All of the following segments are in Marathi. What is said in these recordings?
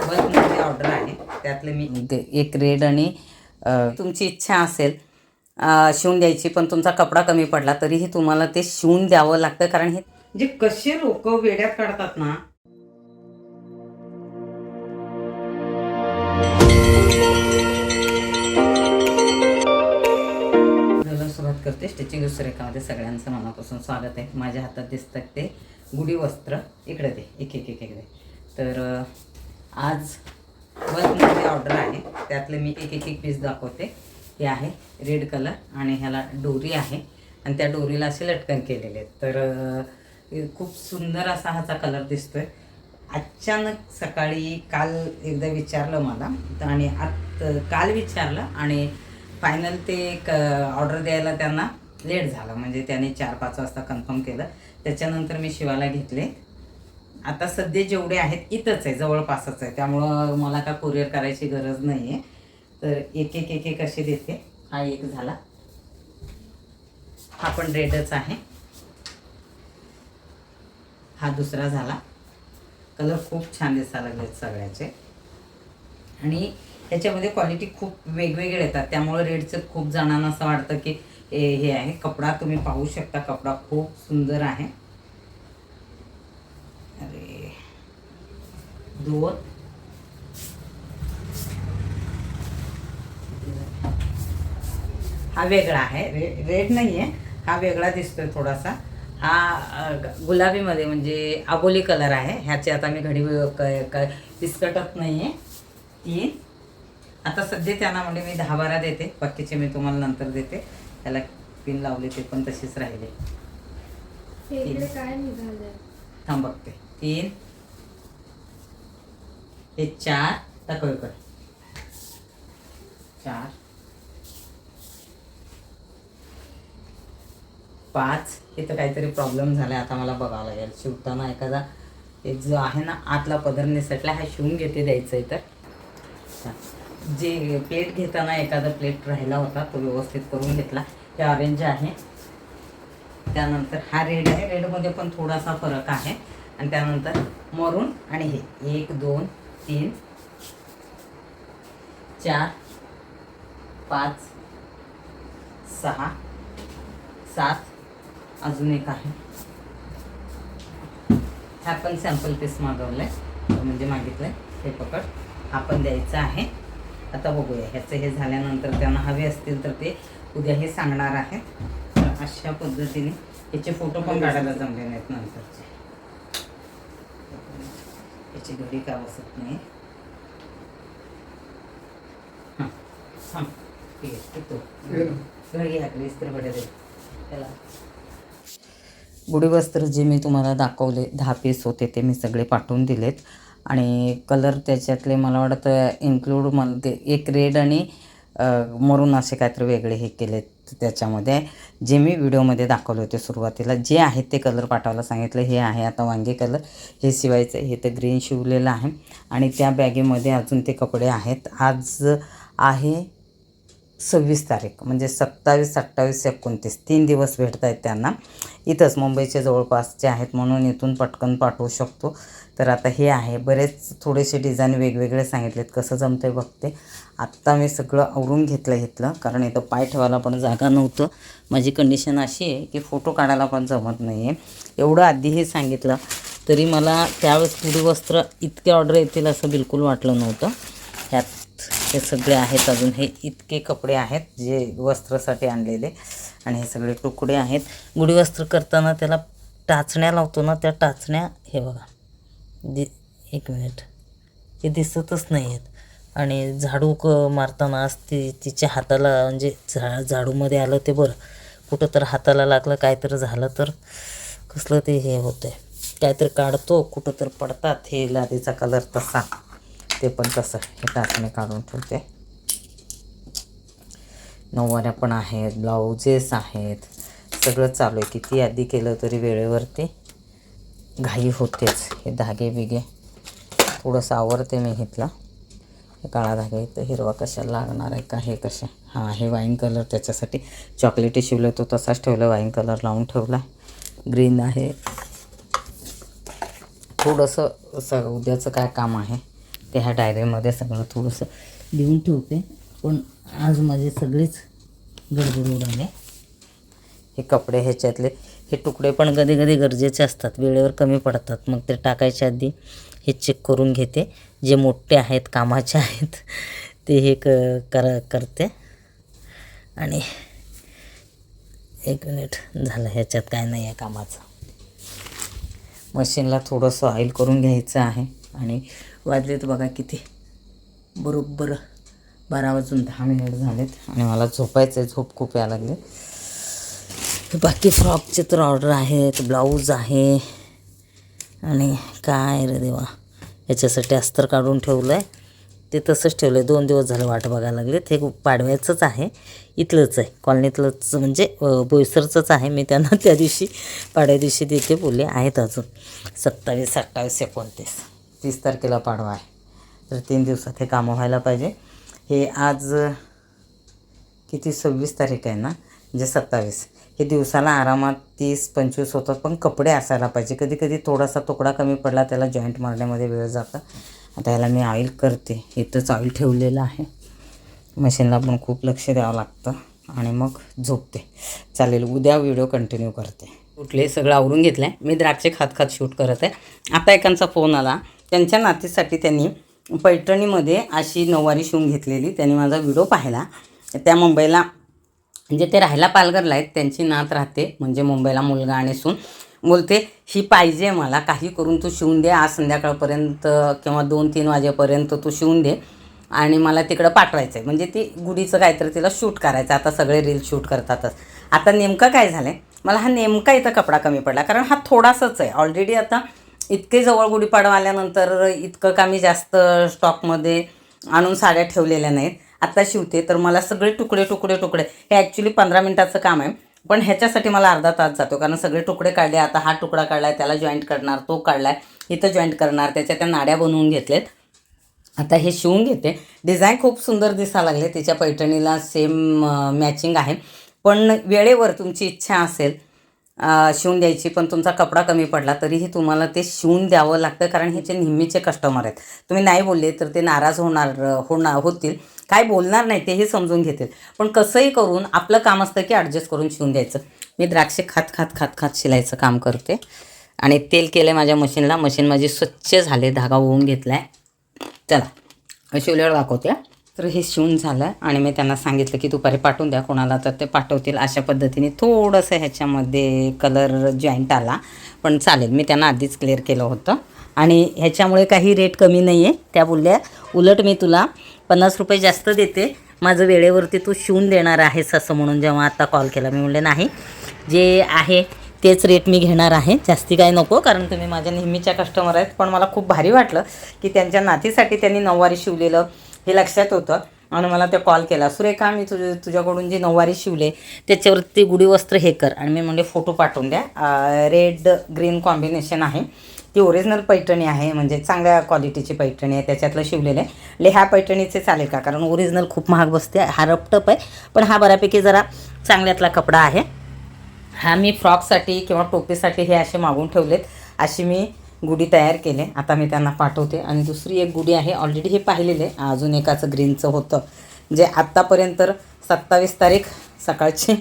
बल्कमध्ये ऑर्डर आहे त्यातले मी एक रेड आणि तुमची इच्छा असेल शिवून द्यायची पण तुमचा कपडा कमी पडला तरीही तुम्हाला ते शिवून द्यावं लागतं कारण हे जे कसे लोक वेड्यात काढतात ना सुरुवात करते स्टिचिंग सुरेखामध्ये सगळ्यांचं मनापासून स्वागत आहे. माझ्या हातात दिसतात ते गुढी वस्त्र इकडे ते एक एक एक इकडे तर आज बल्कमध्ये ऑर्डर आहे. त्यातले मी एक एक एक पीस दाखवते. हे आहे रेड कलर आणि ह्याला डोरी आहे. आणि त्या डोरीला असे लटकन केलेले आहेत. तर खूप सुंदर असा ह्याचा कलर दिसतोय. अचानक सकाळी काल एकदा विचारलं मला तर आणि आत काल विचारलं आणि फायनल ते क ऑर्डर द्यायला त्यांना लेट झालं. म्हणजे त्याने चार पाच वाजता कन्फर्म केलं. त्याच्यानंतर मी शिवायला घेतले. आता सध्या जेवढे आहेत इथंच आहे जवळपासच आहे. त्यामुळं मला का कुरिअर करायची गरज नाही आहे तर एक एक एक एक असे देते. हा एक झाला. हा पण रेडच आहे. हा दुसरा झाला. कलर खूप छान दिसा लागले सगळ्याचे. आणि ह्याच्यामध्ये क्वालिटी खूप वेगवेगळे येतात. त्यामुळे रेडचं खूप जणांना असं वाटतं की हे आहे. कपडा तुम्ही पाहू शकता. कपडा खूप सुंदर आहे. दोन. हा वेगळा आहे. रे रेड नाही आहे हा वेगळा दिसतोय थोडासा. हा गुलाबीमध्ये म्हणजे आबोली कलर आहे. ह्याची आता मी घडी व- क- क- पिसकटत नाही आहे तीन. आता सध्या त्यांना म्हणजे मी दहा बारा देते. बाकीचे मी तुम्हाला नंतर देते. त्याला पिन लावले ते पण तसेच राहिले. हे थांब बघते. तीन. हे चार दाखव इकडे चार. पाच. इथं काहीतरी प्रॉब्लेम झाला आता मला बघावं लागेल. शिवताना एखादा हे जो आहे ना आतला पदर निसटला हा शिवून घेते द्यायचं आहे तर. जे प्लेट घेताना एखादा प्लेट राहिला होता तो व्यवस्थित करून घेतला. हे ऑरेंज आहे. त्यानंतर हा रेड आहे. रेडमध्ये पण थोडासा फरक आहे. आणि त्यानंतर मरून आणि हे. एक दोन तीन चार पाच सहा सात अजून एक आहे. हा पण सॅम्पल पीस मागवलं आहे म्हणजे मागितलं आहे हे पकड. हा पण द्यायचा आहे. आता बघूया. ह्याचं हे झाल्यानंतर त्यांना हवे असतील तर ते उद्या हे सांगणार आहेत. तर अशा पद्धतीने याचे फोटो पण काढायला जमले नाहीत नंतरचे. याची घडी का बसत नाही. हां. घडी त्याला गुढी वस्त्र जे मी तुम्हाला दाखवले दहा पीस होते ते मी सगळे पाठवून दिलेत. आणि कलर त्याच्यातले मला वाटतं इन्क्लूड मला ते एक रेड आणि मरून असे काहीतरी वेगळे हे केलेत. त्याच्यामध्ये जे मी व्हिडिओमध्ये दाखवले होते सुरुवातीला जे आहेत ते कलर पाठवायला सांगितलं हे आहे आता वांगे कलर हे शिवायचं हे तर ग्रीन शिवलेलं आहे. आणि त्या बॅगेमध्ये अजून ते कपडे आहेत. आज आहे सव्वीस तारीख म्हणजे सत्तावीस अठ्ठावीस एकोणतीस तीन दिवस भेटत आहेत त्यांना. इथंच मुंबईच्या जवळपासचे आहेत म्हणून इथून पटकन पाठवू शकतो. तर आता हे आहे. बरेच थोडेसे डिझाईन वेगवेगळे सांगितलेत कसं जमतं आहे बघते. आत्ता मी सगळं आवरून घेतलं घेतलं कारण इथं पाय ठेवायला पण जागा नव्हतं. माझी कंडिशन अशी आहे की फोटो काढायला पण जमत नाही आहे एवढं आधीही सांगितलं तरी मला त्यावेळेस पुढे वस्त्र इतके ऑर्डर येतील असं बिलकुल वाटलं नव्हतं. ह्यात हे सगळे आहेत अजून. हे इतके कपडे आहेत जे वस्त्रासाठी आणलेले आणि हे सगळे तुकडे आहेत. गुढी वस्त्र करताना त्याला टाचण्या लावतो ना त्या टाचण्या हे बघा. दि एक मिनिट. हे दिसतच नाही आहेत आणि झाडू क मारताना आज ती तिच्या हाताला म्हणजे झा झाडूमध्ये आलं ते बरं. कुठं तर हाताला लागलं काय तर झालं तर कसलं ते हे होतं आहे काहीतरी काढतो कुठं तर पडतात हे लादीचा कलर तसा. ते पण तसं. हे टाचणे काढून ठेवते. नऊवाऱ्या पण आहेत ब्लाउजेस आहेत. सगळं चालू आहे. किती आधी केलं तरी वेळेवरती घाई होतेच. हे धागे बिगे. थोडंसं आवरते मी घेतला. हे काळा धागे तर हिरवा कशाला लागणार आहे का? हे कशा? हां हे वाईन कलर त्याच्यासाठी चॉकलेटी शिवलं तो तसाच ठेवला वाईन कलर लावून ठेवला. ग्रीन आहे. थोडंसं स उद्याचं काय काम आहे? ते ह्या डायरीमध्ये सगळं थोडंसं लिहून ठेवते. पण आज माझे सगळेच गडबड उडाले. हे कपडे ह्याच्यातले हे तुकडे पण कधी कधी गरजेचे असतात. वेळेवर कमी पडतात. मग ते टाकायच्या आधी हे चेक करून घेते. जे मोठे आहेत कामाचे आहेत ते हे क कर करते. आणि एक मिनिट झालं ह्याच्यात काय नाही आहे कामाचं. मशीनला थोडंसं ऑइल करून घ्यायचं आहे. आणि वाजलेत बघा किती. बरोबर बारा वाजून दहा मिनिट झालेत आणि मला झोपायचं आहे झोप खूप यायला लागले. बाकी फ्रॉकचे तर ऑर्डर आहेत ब्लाऊज आहे. आणि काय रे देवा याच्यासाठी अस्तर काढून ठेवलं आहे ते तसंच ठेवलं आहे दोन दिवस झालं वाट बघायला लागले ते पाडव्याचंच आहे इथलंच आहे. कॉलनीतलंच म्हणजे बोईसरचंच आहे. मी त्यांना त्या दिवशी पाडव्या दिवशी देते बोलले. आहेत अजून सत्तावीस अठ्ठावीस एकोणतीस. तीस तारखेला पाडवा आहे. तर तीन दिवसात हे कामं व्हायला पाहिजे. हे आज किती? सव्वीस तारीख आहे ना? म्हणजे सत्तावीस. हे दिवसाला आरामात तीस पंचवीस होतात पण कपडे असायला पाहिजे. कधी कधी थोडासा तुकडा कमी पडला त्याला जॉईंट मारण्यामध्ये वेळ जातं. आता याला मी ऑईल करते. इथंच ऑईल ठेवलेलं आहे. मशीनला पण खूप लक्ष द्यावं लागतं. आणि मग झोपते. चालेल उद्या व्हिडिओ कंटिन्यू करते. उठले सगळं आवरून घेतलं आहे मी द्राक्षे खात खात शूट करत आहे. आता एकांचा फोन आला. त्यांच्या नातीसाठी त्यांनी पैठणीमध्ये अशी नऊवारी शिवून घेतलेली. त्यांनी माझा व्हिडिओ पाहिला. त्या मुंबईला म्हणजे ते राहायला पालघरला आहेत. त्यांची नात राहते. म्हणजे मुंबईला मुलगा आणि सून. बोलते ही पाहिजे मला. काही करून तू शिवून दे. आज संध्याकाळपर्यंत किंवा दोन तीन वाजेपर्यंत तू शिवून दे. आणि मला तिकडं पाठवायचं आहे म्हणजे ती गुढीचं काहीतरी तिला शूट करायचं. आता सगळे रील शूट करतातच. आता नेमकं काय झालं आहे मला हा नेमका इथं कपडा कमी पडला. कारण हा थोडासाच आहे. ऑलरेडी आता इतके जवळ गुढीपाडवा आल्यानंतर इतकं का मी जास्त स्टॉकमध्ये आणून साड्या ठेवलेल्या नाहीत. आत्ता शिवते तर मला सगळे तुकडे तुकडे तुकडे. हे ॲक्च्युली पंधरा मिनटाचं काम आहे. पण ह्याच्यासाठी मला अर्धा तास जातो कारण सगळे तुकडे काढले आता हा तुकडा काढला आहे त्याला जॉईंट करणार तो काढला आहे इथं जॉईंट करणार त्याच्या त्या नाड्या बनवून घेतलेत. आता हे शिवून घेते. डिझाईन खूप सुंदर दिसायला लागले तिच्या पैठणीला सेम मॅचिंग आहे. पण वेळेवर तुमची इच्छा असेल शिवून द्यायची पण तुमचा कपडा कमी पडला तरीही तुम्हाला ते शिवून द्यावं लागतं कारण ह्याचे नेहमीचे कस्टमर आहेत. तुम्ही नाही बोलले तर ते नाराज होणार होणार होतील. काय बोलणार नाही ते हे समजून घेतील. पण कसंही करून आपलं काम असतं की ॲडजस्ट करून शिवून द्यायचं. मी द्राक्षे खात खात खात खात शिलायचं काम करते. आणि तेल केलं माझ्या मशीनला मशीन माझी स्वच्छ झाले धागा होऊन घेतला आहे चला शिवल्यावर दाखवते हां. तर हे शिवून झालं आणि मी त्यांना सांगितलं की दुपारी पाठवून द्या कोणाला तर ते पाठवतील अशा पद्धतीने थोडंसं ह्याच्यामध्ये कलर जॉईंट आला. पण चालेल मी त्यांना आधीच क्लिअर केलं होतं. आणि ह्याच्यामुळे काही रेट कमी नाही आहे त्या बोलल्या उलट मी तुला पन्नास रुपये जास्त देते. माझं वेळेवरती तू शिवून देणार आहेस असं म्हणून जेव्हा आता कॉल केला. मी म्हणले नाही. जे आहे तेच रेट मी घेणार आहे. जास्ती काय नको कारण तुम्ही माझ्या नेहमीच्या कस्टमर आहेत. पण मला खूप भारी वाटलं की त्यांच्या नातीसाठी त्यांनी नऊवारी शिवलेलं हे लक्षात होतं. आणि मला ते कॉल केला सुरेखा मी तुझ तुझ्याकडून जी नऊवारी शिवले त्याच्यावरती गुढी वस्त्र हे कर. आणि मी म्हणजे फोटो पाठवून द्या. रेड ग्रीन कॉम्बिनेशन आहे. ती ओरिजिनल पैठणी आहे म्हणजे चांगल्या क्वालिटीची पैठणी आहे त्याच्यातलं शिवलेलं आहे. ले ह्या पैठणीचे चालेल का? कारण ओरिजिनल खूप महाग बसते हा रपटप आहे. पण हा बऱ्यापैकी जरा चांगल्यातला कपडा आहे. हा मी फ्रॉकसाठी किंवा टोपीसाठी हे असे मागून ठेवलेत. अशी मी गुढी तयार केले. आता मी त्यांना पाठवते. आणि दुसरी एक गुढी आहे. ऑलरेडी हे पाहिलेले. अजून एकाचं ग्रीनचं होतं. जे आत्तापर्यंत सत्तावीस तारीख सकाळची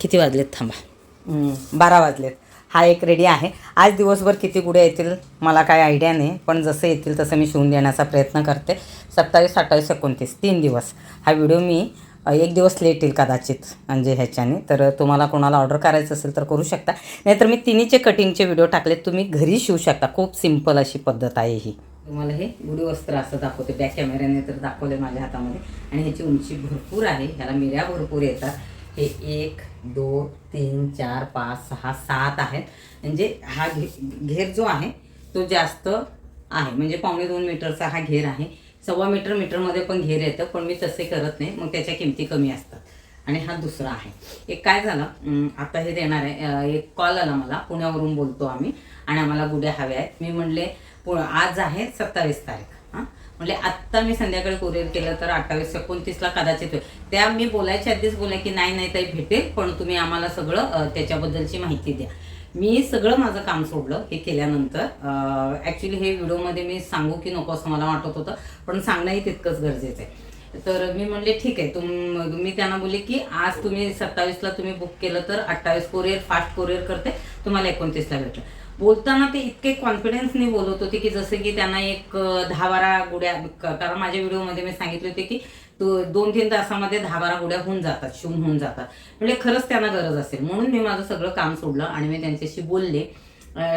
किती वाजलेत? थांबा. बारा वाजलेत. हा एक रेडी आहे. आज दिवसभर किती गुढ्या येतील मला काय आयडिया नाही. पण जसं येतील तसं मी शिवून देण्याचा प्रयत्न करते. सत्तावीस अठ्ठावीस एकोणतीस. तीन दिवस. हा व्हिडिओ मी एक दिवस लेट येईल कदाचित म्हणजे ह्याच्याने. तर तुम्हाला कोणाला ऑर्डर करायचं असेल तर करू शकता. नाहीतर मी तिन्हीचे कटिंगचे व्हिडिओ टाकले तुम्ही घरी शिवू शकता. खूप सिंपल अशी पद्धत आहे ही. तुम्हाला हे गुढी वस्त्र असं दाखवते बॅक कॅमेऱ्याने तर दाखवले माझ्या हातामध्ये. आणि ह्याची उंची भरपूर आहे ह्याला मिऱ्या भरपूर येतात. हे एक दोन तीन चार पाच सहा सात आहेत. म्हणजे हा घे घेर जो आहे तो जास्त आहे. म्हणजे पावणे दोन मीटरचा हा घेर आहे. सव्वा मीटर मीटरमध्ये पण घेर येतं पण मी तसे करत नाही. मग त्याच्या किमती कमी असतात. आणि हा दुसरा आहे. एक काय झालं आता हे देणार आहे. एक कॉल आला मला. पुण्यावरून बोलतो आम्ही. आणि आम्हाला गुड्या हव्या आहेत. मी म्हणले पु आज आहे सत्तावीस तारीख. हां? म्हणजे आत्ता मी संध्याकाळी कुरिअर केलं तर अठ्ठावीस एकोणतीसला कदाचित होईल. त्या मी बोलायच्या आधीच बोलले की नाही नाही ताई भेटेल. पण तुम्ही आम्हाला सगळं त्याच्याबद्दलची माहिती द्या. मी सगळं माझं काम सोडलं हे केल्यानंतर. ॲक्च्युली हे व्हिडिओमध्ये मी सांगू की नको असं मला वाटत होतं पण सांगणंही तितकंच गरजेचं आहे. तर मी म्हणले ठीक आहे तुम मी त्यांना बोलले की आज तुम्ही सत्तावीसला तुम्ही बुक केलं तर अठ्ठावीस कोरिअर फास्ट कोरिअर करते तुम्हाला एकोणतीसला भेटलं. बोलताना ते इतके कॉन्फिडन्सने बोलत होते की जसं की त्यांना एक दहा बारा गुड्या कारण माझ्या व्हिडिओमध्ये मी सांगितले होते की तो दोन तीन तासामध्ये दहा बारा गुड्या होऊन जातात शिवून होऊन जातात. म्हणजे खरंच त्यांना गरज असेल. म्हणून मी माझं सगळं काम सोडलं आणि मी त्यांच्याशी बोलले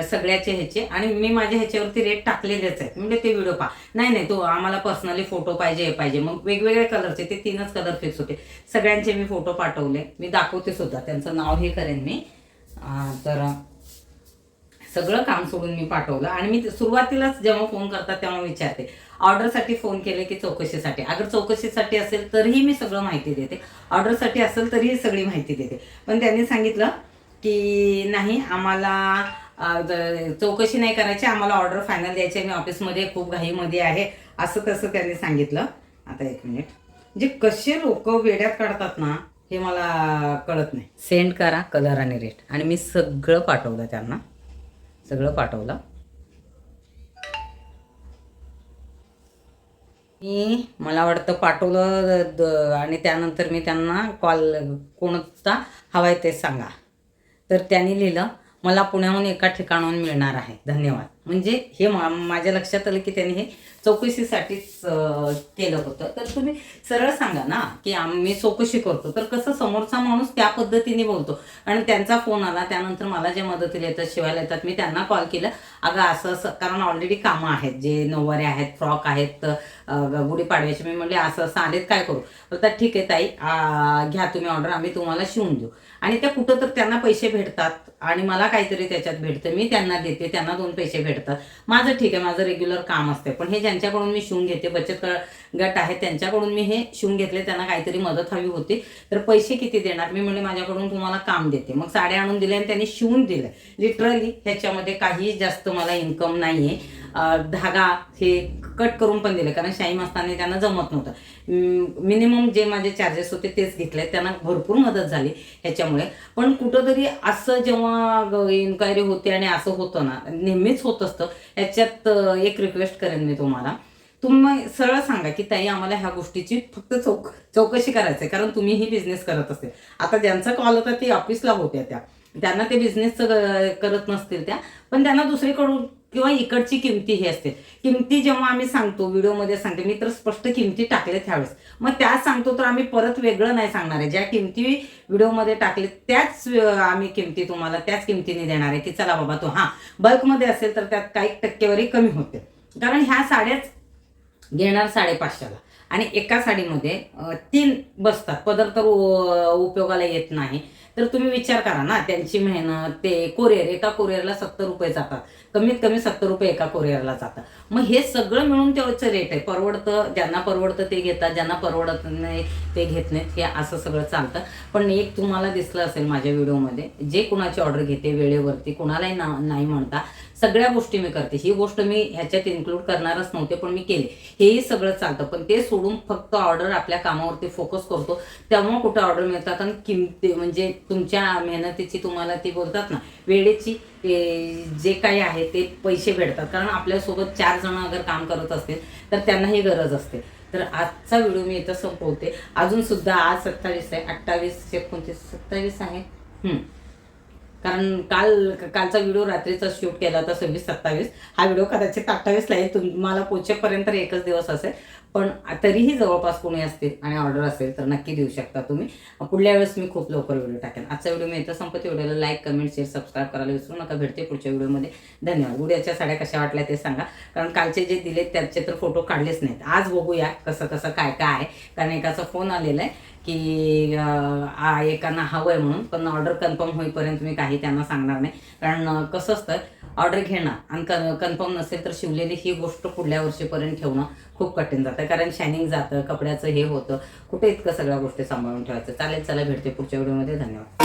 सगळ्याचे ह्याचे. आणि मी माझ्या ह्याच्यावरती रेट टाकलेलेच आहेत. म्हणजे ते व्हिडिओ पहा. नाही नाही तो आम्हाला पर्सनली फोटो पाहिजे हे पाहिजे. मग वेगवेगळे कलरचे ते तीनच कलर फिक्स होते. सगळ्यांचे मी फोटो पाठवले. मी दाखवते सुद्धा. त्यांचं नाव हे करेन मी. तर सगळं काम सोडून मी पाठवलं. आणि मी सुरुवातीलाच जेव्हा फोन करतात तेव्हा विचारते. ऑर्डरसाठी फोन केले की चौकशीसाठी? अगर चौकशीसाठी असेल तरीही मी सगळं माहिती देते. ऑर्डरसाठी असेल तरीही सगळी माहिती देते. पण त्यांनी सांगितलं की नाही आम्हाला चौकशी नाही करायची आम्हाला ऑर्डर फायनल द्यायची आहे. मी ऑफिसमध्ये खूप घाईमध्ये आहे. असं तसं त्यांनी सांगितलं. आता एक मिनिट जे कसे लोक वेड्यात काढतात ना हे मला कळत नाही. सेंड करा कलर आणि रेट आणि मी सगळं पाठवलं त्यांना. सगळं पाठवलं. मी मला वाटतं पाठवलं द- आणि त्यानंतर मी त्यांना कॉल कोणता हवा आहे ते सांगा. तर त्यांनी लिहिलं मला पुण्याहून एका ठिकाणाहून मिळणार आहे. धन्यवाद. म्हणजे हे मा- माझ्या लक्षात आलं की त्यांनी हे चौकशीसाठीच केलं होतं. तर तुम्ही सरळ सांगा ना की आम्ही चौकशी करतो. तर कसं समोरचा माणूस त्या पद्धतीने बोलतो. आणि त्यांचा फोन आला त्यानंतर मला जे मदतीला येतात शिवायला येतात मी त्यांना कॉल केलं. अगं असं असं कारण ऑलरेडी कामं आहेत जे नऊवारे आहेत फ्रॉक आहेत गुढीपाडव्याचे. मी म्हणले असं असं आलेत काय करू? बोलतात ठीक आहे ताई. घ्या तुम्ही ऑर्डर आम्ही तुम्हाला शिवून देऊ. आणि त्या कुठं तर त्यांना पैसे भेटतात. आणि मला काहीतरी त्याच्यात भेटतं. मी त्यांना देते त्यांना दोन पैसे भेटतात. माझं ठीक आहे माझं रेग्युलर काम असते पण हे ज्यांच्याकडून मी शिवून घेते बचत गट आहे त्यांच्याकडून मी हे शिवून घेतले त्यांना काहीतरी मदत हवी होती. तर पैसे किती देणार? मी म्हणले माझ्याकडून तुम्हाला काम देते. मग साड्या आणून दिल्या आणि त्यांनी शिवून दिलं लिटरली ह्याच्यामध्ये काही जास्त मला इन्कम नाही आहे धागा हे कट करून पण दिले कारण शाही मस्तानी त्यांना जमत नव्हतं. मिनिमम जे माझे चार्जेस होते तेच घेतले त्यांना भरपूर मदत झाली ह्याच्यामुळे. पण कुठंतरी असं जेव्हा इन्क्वायरी होते आणि असं होतं ना नेहमीच होत असतं ह्याच्यात एक रिक्वेस्ट करेन मी तुम्हाला. तुम्ही सरळ सांगा की ताई आम्हाला ह्या गोष्टीची फक्त चौक चौकशी करायची आहे कारण तुम्हीही बिझनेस करत असते. आता ज्यांचा कॉल होता ते ऑफिसला होत्या त्या. त्यांना ते बिझनेस करत नसतील त्या पण त्यांना दुसरीकडून किंवा इकडची किमती ही असते. किमती जेव्हा आम्ही सांगतो व्हिडिओमध्ये सांगते मी तर स्पष्ट किमती टाकले त्यावेळेस मग त्या सांगतो तर आम्ही परत वेगळं नाही सांगणार आहे. ज्या किमती व्हिडिओमध्ये टाकले त्याच आम्ही किमती तुम्हाला त्याच किमतीने देणार आहे की चला बाबा तो हां बल्कमध्ये असेल तर त्यात काही टक्केवारी कमी होते. कारण ह्या साड्याच घेणार साडेपाचशेला. आणि एका साडीमध्ये तीन बसतात. पदर तर उपयोगाला येत नाही. तर तुम्ही विचार करा ना त्यांची मेहनत ते कोरिअर एका कोरिअरला सत्तर रुपये जातात. कमीत कमी सत्तर रुपये एका कोरिअरला जातात. मग हे सगळं मिळून त्याचं रेट आहे. परवडतं ज्यांना परवडतं ते घेतात ज्यांना परवडत नाही ते घेत नाहीत हे असं सगळं चालतं. पण एक तुम्हाला दिसलं असेल माझ्या व्हिडिओमध्ये जे कुणाची ऑर्डर घेते वेळेवरती कुणालाही ना नाही म्हणता सगळ्या गोष्टी मी करते. ही गोष्ट मी ह्याच्यात इन्क्लूड करणारच नव्हते पण मी केले. हेही सगळं चालतं पण ते सोडून फक्त ऑर्डर आपल्या कामावरती फोकस करतो. तेव्हा कुठं ऑर्डर मिळतात आणि किमती म्हणजे तुमच्या मेहनतीची तुम्हाला ती बोलतात ना वेळेची जे काही आहे ते पैसे भेटतात. कारण आपल्यासोबत चार जण अगर काम करत असतील तर त्यांनाही गरज असते. तर आजचा व्हिडिओ मी इथं संपवते. अजून सुद्धा आज सत्तावीस आहे अठ्ठावीस एकोणतीस सत्तावीस आहे. कारण काल कालचा व्हिडिओ रात्रीचा शूट केला होता सव्वीस सत्तावीस. हा व्हिडिओ कदाचित अठ्ठावीसला आहे. तुम्हाला पोचेपर्यंत एकच दिवस असेल. पण तरीही जवळपास कोणी असतील आणि ऑर्डर असेल तर नक्की देऊ शकता तुम्ही. पुढल्या वेळेस मी खूप लवकर व्हिडिओ टाकेन. आजचा व्हिडिओ मी इथं संपत्ती व्हिडिओला लाईक कमेंट शेअर सबस्क्राईब करायला विसरू नका. भेटते पुढच्या व्हिडिओमध्ये धन्यवाद. उद्याच्या साड्या कशा वाटल्या ते सांगा. कारण कालचे जे दिलेत त्याचे तर फोटो काढलेच नाहीत. आज बघूया कसं कसं काय काय आहे. कारण एकाचा फोन आलेला आहे. की एकांना हवं आहे म्हणून पण ऑर्डर कन्फर्म होईपर्यंत मी काही त्यांना सांगणार नाही. कारण कसं असतं ऑर्डर घेणं आणि कन्फर्म नसेल तर शिवलेली ही गोष्ट पुढल्या वर्षीपर्यंत ठेवणं खूप कठीण जातं. कारण शायनिंग जातं कपड्याचं हे होतं. कुठे इतकं सगळ्या गोष्टी सांभाळून ठेवायचं? चालेल चला भेटते पुढच्या व्हिडिओमध्ये. धन्यवाद.